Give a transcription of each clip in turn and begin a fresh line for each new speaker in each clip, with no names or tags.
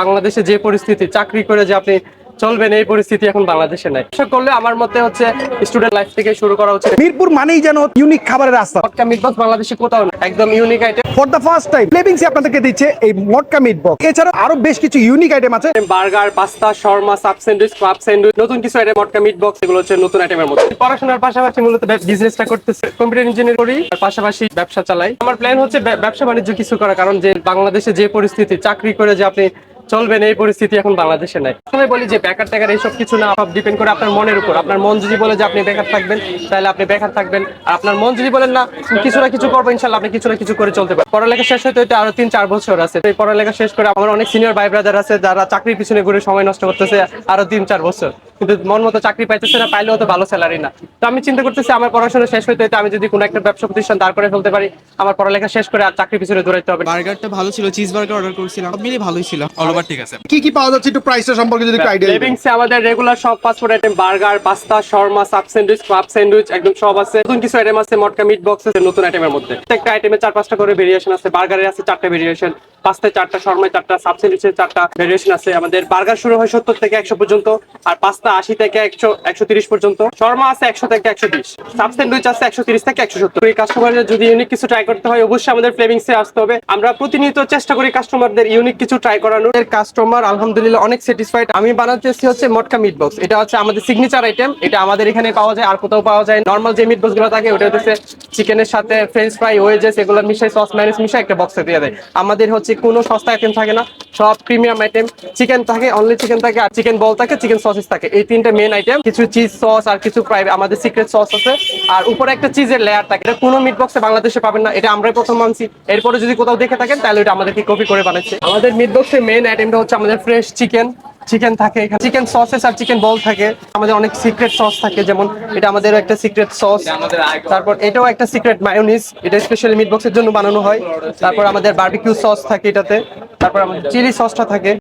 বাংলাদেশে যে পরিস্থিতি চাকরি করে যে আপনি চলবেন এই পরিস্থিতি এখন বাংলাদেশে নাই। আশা করলে আমার মতে হচ্ছে স্টুডেন্ট লাইফ থেকে শুরু করা উচিত।
মিরপুর মানেই যেন ইউনিক খাবারের রাস্তা।
মটকা মিটবক্স বাংলাদেশে কোথাও না একদম unique item
for the first time ফ্লেভিংসি আপনাদেরকে দিচ্ছে এই মটকা মিট বক্স এছাড়া আরও বেশ কিছু ইউনিক আইটেম আছে।
Burger pasta shawarma sub sandwich club sandwich নতুন কিছু আইটেম মটকা মিট বক্স এগুলো হচ্ছে নতুন আইটেমের মধ্যে। পড়াশোনার পাশাপাশি মূলত বিজনেসটা করতেছে কম্পিউটার ইঞ্জিনিয়ার করি আর পাশাপাশি ব্যবসা চালাই। আমার প্ল্যান হচ্ছে ব্যবসা বাণিজ্য কিছু করা কারণ যে বাংলাদেশে যে পরিস্থিতি চাকরি করে যে আপনি চলবেন এই পরিস্থিতি এখন বাংলাদেশে নাই। আমি বলি যে বেকার টেকার এইসব কিছু না, সব ডিপেন্ড করে আপনার মনের উপর। আপনার মন যদি বলে যে আপনি বেকার থাকবেন, তাহলে আপনি বেকার থাকবেন। আর আপনার মন যদি বলেন না, কিছু না কিছু করব, ইনশাল্লাহ আপনি কিছু না কিছু করে চলতে পারেন পড়ালেখা শেষ হতে হতে আরও তিন চার বছর আছে। এই পড়ালেখা শেষ করে আমার অনেক সিনিয়র ভাই ব্রাদার আছে যারা চাকরির পিছনে ঘুরে সময় নষ্ট করতেছে আরও তিন চার বছর। কিন্তু মন মতো চাকরি পাইতেছে না পাইলেও তো ভালো স্যালারি না। তো আমি চিন্তা করতেছি আমার পড়াশোনা শেষ হতে হতে আমি যদি কোনো একটা ব্যবসা প্রতিষ্ঠান দাঁড় করে ফেলতে পারি আমার পড়ালেখা শেষ করে আর চাকরির পিছনে দৌড়াইতে হবে
বার্গারটা ভালো ছিল চিজ বার্গার অর্ডার করেছিলাম মিলিয়ে ভালোই ছিল। অল ওভার ঠিক আছে।
কি কি পাওয়া যাচ্ছে একটু প্রাইসটা সম্পর্কে যদি একটু আইডিয়া দিবেন।
লিভিংসে আমাদের রেগুলার সব fast food item burger pasta shawarma sub sandwich club sandwich একদম সব আছে। নতুন কিছু আইটেম আছে মটকা মিট বক্স আছে নতুন আইটেমের মধ্যে। প্রত্যেকটা আইটেমে চার পাঁচটা করে ভেরিয়েশন আছে। বার্গারে আছে চারটা ভেরিয়েশন পাস্তায় চারটা শর্মায় চারটা সাব স্যান্ডউইচের চারটা ভেরিয়েশন আছে। আমাদের বার্গার শুরু হয় সত্তর থেকে একশো পর্যন্ত আর পাস্তা আশি থেকে একশো একশো তিরিশ পর্যন্ত। শর্মা আছে একশো থেকে একশো বিশ। সাব স্যান্ডউইচ আছে একশো তিরিশ থেকে একশো সত্তর। কাস্টমারদের যদি ইউনিক কিছু ট্রাই করতে হয়, অবশ্যই আমাদের ফ্লেভিংসে আসতে হবে। আমরা প্রতিনিয়ত চেষ্টা করি কাস্টমারদের ইউনিক কিছু ট্রাই করানোর। কাস্টমার আলহামদুলিল্লাহ, অনেক স্যাটিসফাইড আমি বানাতেছি হচ্ছে মটকা মিট বক্স এটা হচ্ছে আমাদের সিগনেচার আইটেম এটা আমাদের এখানে পাওয়া যায়, আর কোথাও পাওয়া যায় নর্মাল যে মিট বক্সগুলো থাকে, ওটা হচ্ছে চিকেনের সাথে ফ্রেঞ্চ ফ্রাই ওয়েজেস এগুলো মিশাই সস ম্যানেজ মিশাই একটা বক্সে দিয়ে দেয়। আমাদের হচ্ছে কোনো সস্তা আইটেম থাকে না। সব প্রিমিয়াম আইটেম চিকেন থাকে অনলি চিকেন থাকে, আর চিকেন বল থাকে চিকেন সসেস থাকে। এই তিনটা মেন আইটেম কিছু চিজ সস আর কিছু আমাদের সিক্রেট সস আছে। আর উপরে একটা চিজের লেয়ার থাকে। এটা কোনো মিট বক্সে বাংলাদেশে পাবেন না। এটা আমরাই প্রথম মানছি এরপরে যদি কোথাও দেখে থাকেন, তাহলে এটা আমাদেরকে কপি করে বানাচ্ছে। আমাদের মিট বক্সের মেন আইটেমটা হচ্ছে আমাদের ফ্রেশ চিকেন চিকেন থাকে এখানে। চিকেন সসেস আর চিকেন বল থাকে। আমাদের অনেক সিক্রেট সস থাকে। যেমন এটা আমাদের একটা সিক্রেট সস তারপর এটাও একটা সিক্রেট মায়োনিজ এটা স্পেশালি মিট বক্সের জন্য বানানো হয়। তারপর আমাদের বার্বিকিউ সস থাকে এটাতে। তারপর আমাদের চিলি সসটা থাকে।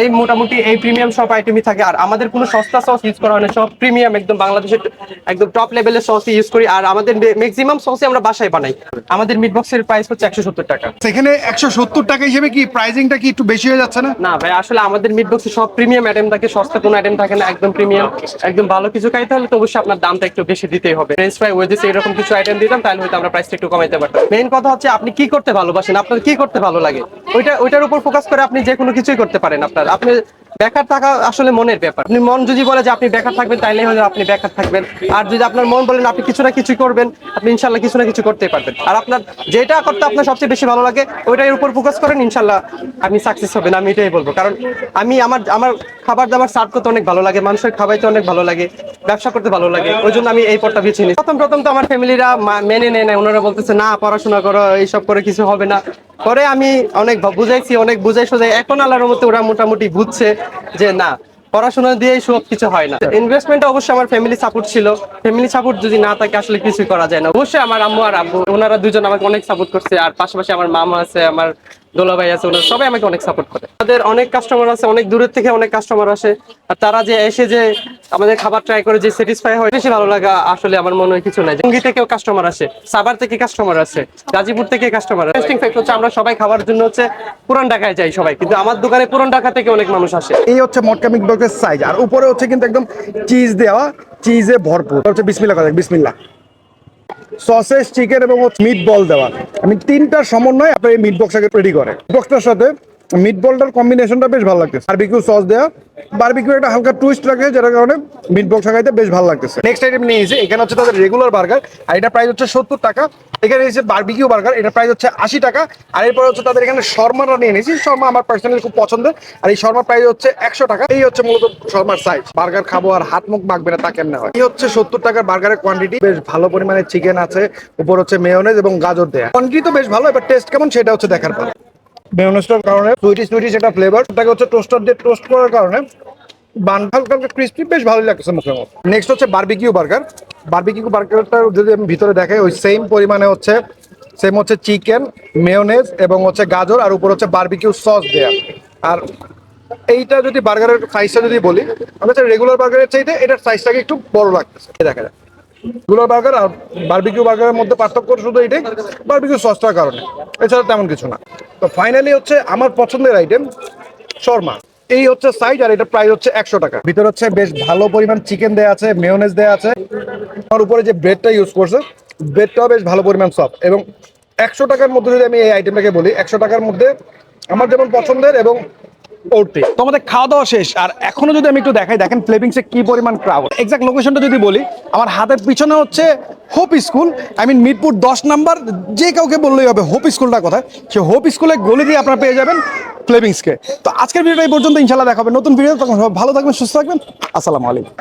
এই মোটামুটি এই প্রিমিয়াম সব আইটেমই থাকে। আর আমাদের কোনো সস্তা সস ইউজ করা হয় না। সব প্রিমিয়াম একদম বাংলাদেশের একদম টপ লেভেলের সস ইউজ করি। আর আমাদের ম্যাক্সিমাম সসই আমরা বাসায় বানাই। আমাদের মিট বক্সের প্রাইস হচ্ছে একশো সত্তর টাকা।
সেখানে একশো সত্তর টাকা হিসেবে কি প্রাইসিংটা কি একটু বেশি হয়ে যাচ্ছে না?
না ভাই আসলে আমাদের মিট বক্সে সব প্রিমিয়াম আইটেম থাকে। সস্তা কোনো আইটেম থাকে না একদম প্রিমিয়াম একদম ভালো কিছু খাইতে হলে তো অবশ্যই আপনার দামটা একটু বেশি দিতেই হবে। ফ্রেঞ্চ ফ্রাই ওয়েজেস এরকম কিছু আইটেম দিতাম তাহলে হয়তো আমরা প্রাইসটা একটু কমাইতে পারতাম। মেইন কথা হচ্ছে আপনি কি করতে ভালোবাসেন? আপনার কি করতে ভালো লাগে? ওইটা ওইটার উপর ফোকাস করে আপনি যে কোনো কিছুই করতে পারেন আপনার। আপনি বেকার থাকা আসলে মনের ব্যাপার। আপনি মন যদি বলে যে আপনি বেকার থাকবেন, তাইলে হয়তো আপনি বেকার থাকবেন। আর যদি আপনার মন বলেন আপনি কিছু না কিছু করবেন, আপনি ইনশাল্লাহ কিছু না কিছু করতেই পারবেন। আর আপনার যেটা করতে আপনার সবচেয়ে বেশি ভালো লাগে, ওইটার উপর ফোকাস করেন, ইনশাল্লাহ আপনি সাকসেস হবেন। আমি এটাই বলব। কারণ আমি আমার আমার খাবার দাবার সার্ভ করতে অনেক ভালো লাগে, মানুষের খাওয়াইতে অনেক ভালো লাগে, ব্যবসা করতে ভালো লাগে, ওই জন্য আমি এই পথটা বেছে নিই প্রথম প্রথম তো আমার ফ্যামিলিরা মেনে নেয় না ওনারা বলতেছে, না, পড়াশোনা করো, এইসব করে কিছু হবে না। পরে আমি অনেক বুঝাইছি, অনেক বুঝাই সোজাই এখন আল্লাহর মতো ওরা মোটামুটি বুঝছে যে না, পড়াশোনা দিয়ে সব কিছু হয় না। ইনভেস্টমেন্ট অবশ্যই আমার ফ্যামিলি সাপোর্ট ছিল। ফ্যামিলি সাপোর্ট যদি না থাকে, আসলে কিছু করা যায় না। অবশ্যই আমার আম্মু আর আব্বু, ওনারা দুজন আমাকে অনেক সাপোর্ট করছে। আর পাশাপাশি আমার মামা আছে, আমার দোলা ভাই আছে, ওনারা সবাই আমাকে অনেক সাপোর্ট করে। অনেক কাস্টমার আছে, অনেক দূরের থেকে অনেক কাস্টমার আসে, আর তারা যে এসে যে আমাদের খাবার ট্রাই করে যে স্যাটিসফাই হয়, বেশি ভালো লাগা আসলে আমার মনে হয় কিছু নাই। থেকেও কাস্টমার আসে, সাভার থেকে কাস্টমার আসে, গাজীপুর থেকে কাস্টমার ফ্যাক্ট হচ্ছে আমরা সবাই খাবার জন্য হচ্ছে পুরান ঢাকায় যাই সবাই, কিন্তু আমার দোকানে পুরান ঢাকা থেকে অনেক মানুষ আসে।
এই হচ্ছে মটকা মিট বক্সের সাইজ আর উপরে হচ্ছে কিন্তু একদম চিজ দেওয়া চিজে ভরপুর। হচ্ছে বিসমিল্লা কথা বিসমিল্লা সসেস চিকেন এবং মিট বল দেওয়া। আমি তিনটার সমন্বয় আপনার এই মিট বক্সটাকে রেডি করে বক্সটার সাথে মিট বলটার কম্বিনেশনটা বেশ ভালো লাগতেছে। বারবিকিউ সস দেওয়া বারবিকিউ একটা হালকা টুইস্ট লাগে, যেটার কারণে মিট বক্স খাইতে বেশ ভালো লাগতেছে। নেক্সট আইটেম নিয়েছি এখানে হচ্ছে তাদের রেগুলার বার্গার আর এটা প্রাইস হচ্ছে সত্তর টাকা। এখানে এসে বারবিকিউ বার্গার এটা প্রাইস হচ্ছে আশি টাকা। আর এরপর হচ্ছে তাদের এখানে শর্মাটা নিয়ে নিয়েছি শর্মা আমার পার্সোনালি খুব পছন্দের। আর এই শর্মার প্রাইস হচ্ছে একশো টাকা। এই হচ্ছে মূলত শর্মার সাইজ বার্গার খাব আর হাত মুখ মাখবে না, তা কেমনে হয়? এই হচ্ছে সত্তর টাকার বার্গারের কোয়ান্টিটি বেশ ভালো পরিমাণে চিকেন আছে, উপর হচ্ছে মেয়নেজ এবং গাজর দেয়া। কোয়ান্টিটি তো বেশ ভালো, এবার টেস্ট কেমন সেটা হচ্ছে দেখার পর মেয়নেজটার কারণে সুইটি সুইটি সেটা ফ্লেভার ওটাকে হচ্ছে টোস্টার দিয়ে টোস্ট করার কারণে বান হালকা ক্রিস্পি বেশ ভালোই লাগছে মুখের মতো নেক্সট হচ্ছে বারবিকিউ বার্গার বারবিকিউ বার্গারটা যদি আমি ভিতরে দেখাই, ওই সেম পরিমাণে হচ্ছে সেম হচ্ছে চিকেন মেয়নেজ এবং হচ্ছে গাজর, আর উপর হচ্ছে বারবিকিউ সস দেয়া। আর এইটা যদি বার্গারের সাইজটা যদি বলি, আমি হচ্ছে রেগুলার বার্গারের চাইতে এটার সাইজটাকে একটু বড় লাগতেছে। দেখা যায় রেগুলার বার্গার আর বারবিকিউ বার্গারের মধ্যে পার্থক্য শুধু এটাই বারবিকিউ সসটার কারণে। এছাড়া তেমন কিছু না। তো ফাইনালি হচ্ছে আমার পছন্দের আইটেম শর্মা। এই হচ্ছে সাইজ আর এটা প্রাইস হচ্ছে একশো টাকা। ভিতরে হচ্ছে বেশ ভালো পরিমাণ চিকেন দেওয়া আছে মেয়োনেজ দেওয়া আছে। আমার উপরে যে ব্রেডটা ইউজ করছে ব্রেডটাও বেশ ভালো পরিমাণ সফট এবং একশো টাকার মধ্যে যদি আমি এই আইটেমটাকে বলি, একশো টাকার মধ্যে আমার যেমন পছন্দের এবং ওরটি তো আমাদের খাওয়া দাওয়া শেষ। আর এখনও যদি আমি একটু দেখাই, দেখেন ফ্লেভিংসে কি পরিমাণ ক্রাউড এক্সাক্ট লোকেশনটা যদি বলি, আমার হাতের পিছনে হচ্ছে hope school I mean Mirpur দশ নাম্বার, যে কাউকে বললেই হবে হোপ স্কুলটা কথা, সে হোপ স্কুলের গলি দিয়ে আপনারা পেয়ে যাবেন ফ্লেভিংসকে। তো আজকের ভিডিওটা এই পর্যন্ত ইনশাল্লাহ দেখাবে নতুন ভিডিও তখন ভালো থাকবেন, সুস্থ থাকবেন। আসসালামু আলাইকুম।